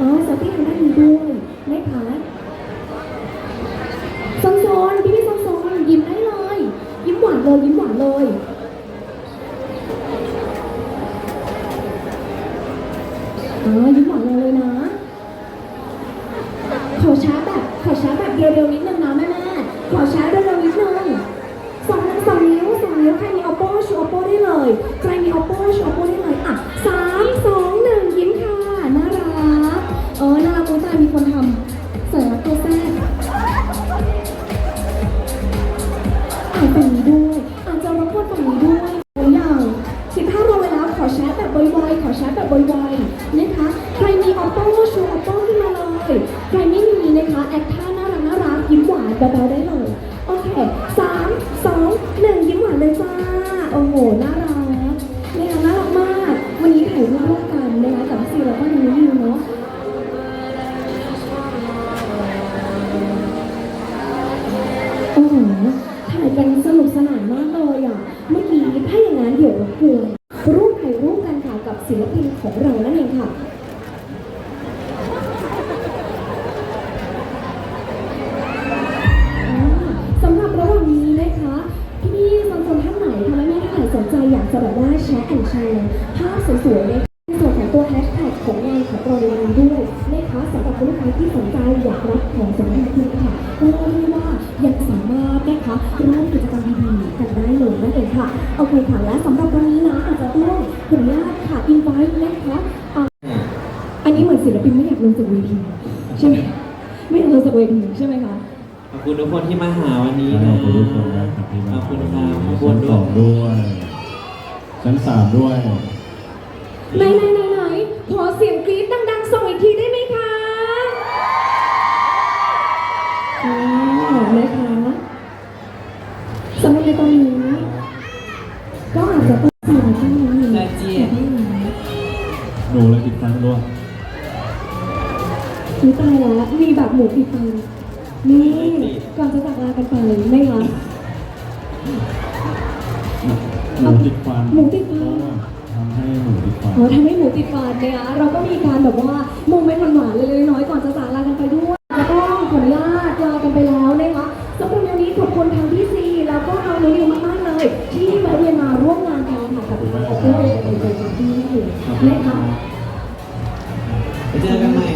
อ๋อเซลฟี่ทางด้านนี้ด้วยนะคะซอนซอนพี่พี่ซอนซอนยิ้มได้เลย ยิ้มหวานเลยยิ้มหวานเลยอ๋อยิ้มหวาน ขอแชร์แบบไวๆนะคะ ใครมี oppo ชู oppo ขึ้นมาเลย ใครไม่มีนะคะแอคท่าน่ารักน่ารักยิ้มหวานเบาๆได้เลย โอเคสามสองหนึ่งยิ้มหวานเลยจ้า โอ้โห น่ารัก ของเรานั่งค่ะสำหรับระหว่างนี้นะคะพี่ๆสังคมท่านไหนทำให้แม่ท่านไหนสนใจอยากจะแบบว่าแชร์แอนแชร์ภาพสวยๆในส่วนของตัวแฮชแท็กของงานของเราในวันนี้ด้วยนะคะสำหรับคุณลูกค้าที่สนใจอยากรับของสำคัญคุณค่ะก็เรียกว่ายังสามารถนะคะร่วมกิจกรรมดีๆกันได้เลยนั่นเองค่ะโอเคค่ะและสำหรับ ขออนุญาตค่ะอินไว้นะคะอ่าอันนี้เหมือนศิลปินไม่อยากลงจากเวทีใช่ไหมไม่อยากลงจากเวทีใช่ไหมคะ ขอบคุณทุกคนที่มาหาวันนี้ขนะอบคุณทุกคนนะครับที่ขมาอบคุณครับขอบคุชั้ณนด้สวอยงด้วยชั้นสามด้วยไหนไหนไหนไหนขอเสียงกรี๊ดดังๆส่งอีกทีได้ไหมคะอ๋อนะคะสำหรับในตอนนี้ก็อาจจะต้องใส่ข้างนี้ ได้เจี๊ยบหนูเลยติดฟันด้วยคือตายแล้วมีแบบหมูติดฟันนี่ก่อนจะจากลากันไปไม่คะหนูติดฟันหมูติดฟันทำให้หนูติดฟันเราทำให้หมูติดฟันนะคะเราก็มีการแบบว่าโมเมนต์หวานๆเล็กๆน้อยๆก่อนจะจากลา ลากันไปแล้วนะคะสำหรับวันนี้ขอบคุณทางพี่ซีแล้วก็ทางนุ้ยมากๆเลย ที่แวะเวียนมาร่วมงานกันค่ะกับโอเปอร์ในใจที่นะคะไปเจอกันใหม่นะเจอกันใ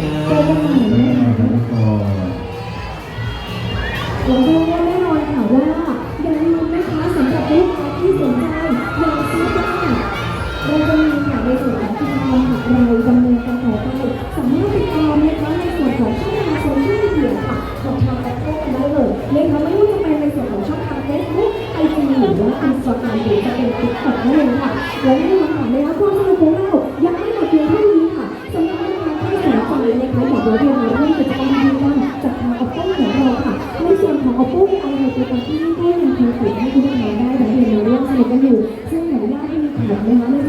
หม่ กิจกรรมที่ให้คอนเสิร์ให้ทุกท่านได้เรียนรู้ร่วอะไรกกันอยู่ซึ่งหนูว่าที่มีข่าวนะคะ